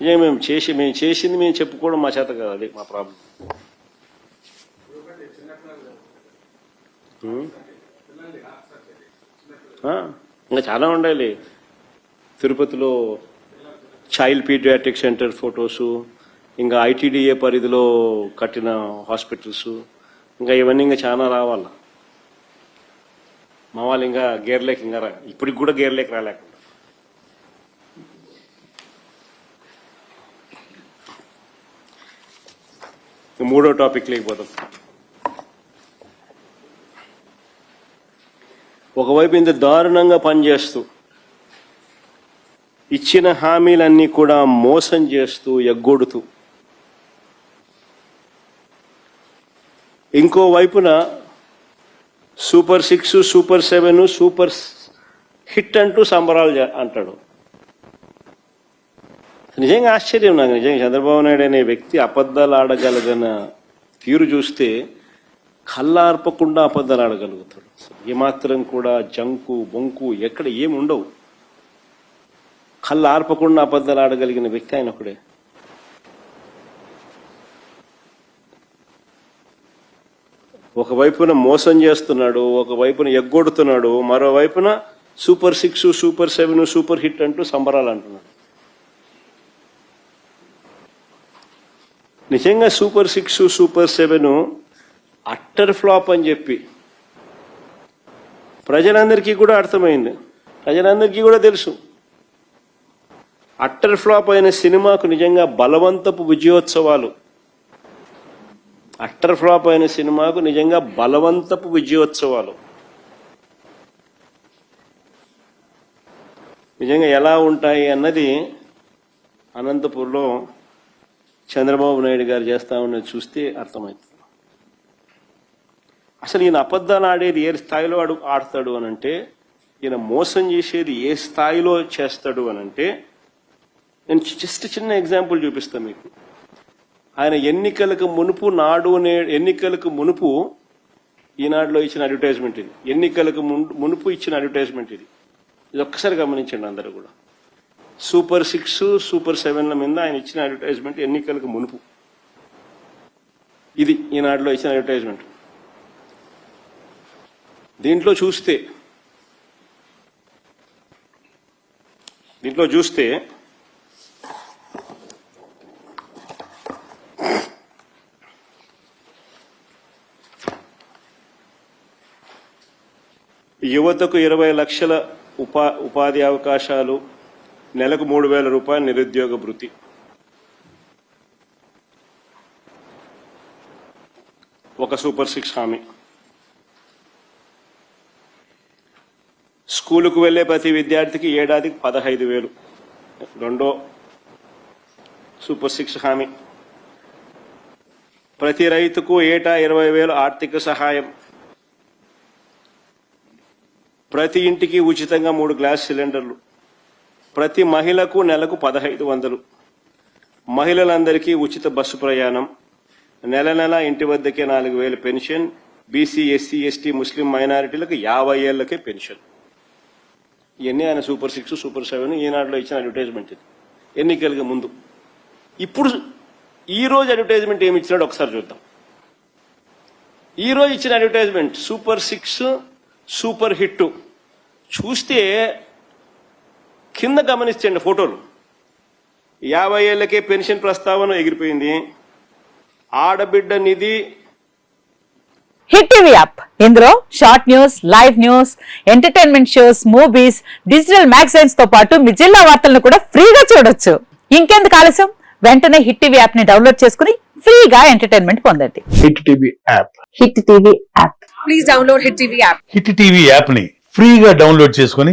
నిజంగా మేము చేసి మేము చేసింది మేము చెప్పుకోవడం మా చేత కాదు అది మా ప్రాబ్లం. ఇంకా చాలా ఉండాలి. తిరుపతిలో చైల్డ్ పీడియాటిక్ సెంటర్ ఫొటోసు ఇంకా ఐటీడీఏ పరిధిలో కట్టిన హాస్పిటల్స్ ఇంకా ఇవన్నీ ఇంకా చాలా రావాల. మా వాళ్ళు ఇంకా గేర్లేక ఇంకా రా ఇప్పటికి కూడా గేర్లేక రాలేకుండా. మూడో టాపిక్ లేకపోతాం ఒకవైపు ఇంత దారుణంగా పనిచేస్తూ ఇచ్చిన హామీలన్నీ కూడా మోసం చేస్తూ ఎగ్గొడుతూ ఇంకో వైపున super six super seven super hit అంటూ సంబరాలు అంటాడు. నిజంగా ఆశ్చర్యం నాకు. నిజంగా చంద్రబాబు నాయుడు అనే వ్యక్తి అబద్ధాలు ఆడగలిగిన తీరు చూస్తే కళ్ళార్పకుండా అబద్ధాలు ఆడగలుగుతాడు. ఏమాత్రం కూడా జంకు బొంకు ఎక్కడ ఏమి ఉండవు. కళ్ళు ఆర్పకుండా అబద్ధాలు ఆడగలిగిన వ్యక్తి ఆయన ఒకడే ఒకవైపున మోసం చేస్తున్నాడు ఒకవైపున ఎగ్గొడుతున్నాడు మరోవైపున super six super seven super hit అంటూ సంబరాలు అంటున్నాడు. నిజంగా super six super seven utter flop అని చెప్పి ప్రజలందరికీ కూడా అర్థమైంది. ప్రజలందరికీ కూడా తెలుసు. అట్టర్ ఫ్లాప్ అయిన సినిమాకు నిజంగా బలవంతపు విజయోత్సవాలు. అట్టర్ ఫ్లాప్ అయిన సినిమాకు నిజంగా బలవంతపు విజయోత్సవాలు. నిజంగా ఎలా ఉంటాయి అన్నది అనంతపూర్లో చంద్రబాబు నాయుడు గారు చేస్తా ఉన్నది చూస్తే అర్థమవుతుంది. అసలు ఈయన అబద్ధాలు ఆడేది ఏ స్థాయిలో అడు ఆడతాడు అని అంటే ఈయన మోసం చేసేది ఏ స్థాయిలో చేస్తాడు అని అంటే నేను జస్ట్ చిన్న ఎగ్జాంపుల్ చూపిస్తాను మీకు. ఆయన ఎన్నికలకు మునుపు నాడు ఎన్నికలకు మునుపు ఈనాడులో ఇచ్చిన అడ్వర్టైజ్మెంట్ ఇది. ఎన్నికలకు మునుపు ఇచ్చిన అడ్వర్టైజ్మెంట్ ఇది. ఇది ఒక్కసారి గమనించండి అందరూ కూడా. సూపర్ సిక్స్ సూపర్ సెవెన్ల మీద ఆయన ఇచ్చిన అడ్వర్టైజ్మెంట్ ఎన్నికలకు మునుపు. ఇది ఈనాడులో ఇచ్చిన అడ్వర్టైజ్మెంట్. దీంట్లో చూస్తే దీంట్లో చూస్తే యువతకు ఇరవై లక్షల ఉపా ఉపాధి అవకాశాలు నెలకు మూడు వేల రూపాయల నిరుద్యోగ భృతి. ఒక సూపర్ సిక్స్ హామీ. స్కూలుకు వెళ్ళే ప్రతి విద్యార్థికి ఏడాదికి పదహైదు వేలు. రెండో సూపర్ సిక్స్ హామీ. ప్రతి రైతుకు ఏటా ఇరవై వేలు ఆర్థిక సహాయం. ప్రతి ఇంటికి ఉచితంగా మూడు గ్లాస్ సిలిండర్లు. ప్రతి మహిళకు నెలకు పదహైదు వందలు. మహిళలందరికీ ఉచిత బస్సు ప్రయాణం. నెల నెల ఇంటి వద్దకే నాలుగు వేలు పెన్షన్. బీసీ ఎస్సీ ఎస్టీ ముస్లిం మైనారిటీలకు యాభై ఏళ్ళకే పెన్షన్. ఇవన్నీ ఆయన సూపర్ సిక్స్ సూపర్ సెవెన్ ఈనాడులో ఇచ్చిన అడ్వర్టైజ్మెంట్ ఇది. ఎన్నికలకు ముందు. ఇప్పుడు ఈ రోజు అడ్వర్టైజ్మెంట్ ఏమి ఇచ్చినాడు ఒకసారి చూద్దాం. ఈ రోజు ఇచ్చిన advertisement super six super hit. చూస్తే కింద గమనించండి ఫోటోలు. యాభై ఏళ్ళకే పెన్షన్ ప్రస్తావన ఎగిరిపోయింది. ఆడబిడ్డ నిధి. Hit TV app. ఇందులో short news live news entertainment shows movies digital మ్యాగజైన్స్తో పాటు మీ జిల్లా వార్తలను కూడా ఫ్రీగా చూడొచ్చు. ఇంకెందుకు ఆలస్యం? వెంటనే హిట్ టీవీ యాప్ని డౌన్లోడ్ చేసుకుని ఫ్రీగా ఎంటర్టైన్మెంట్ పొందండి. Hit TV app. Hit TV app. Please download Hit TV app. Hit TV యాప్ని ఫ్రీగా డౌన్లోడ్ చేసుకుని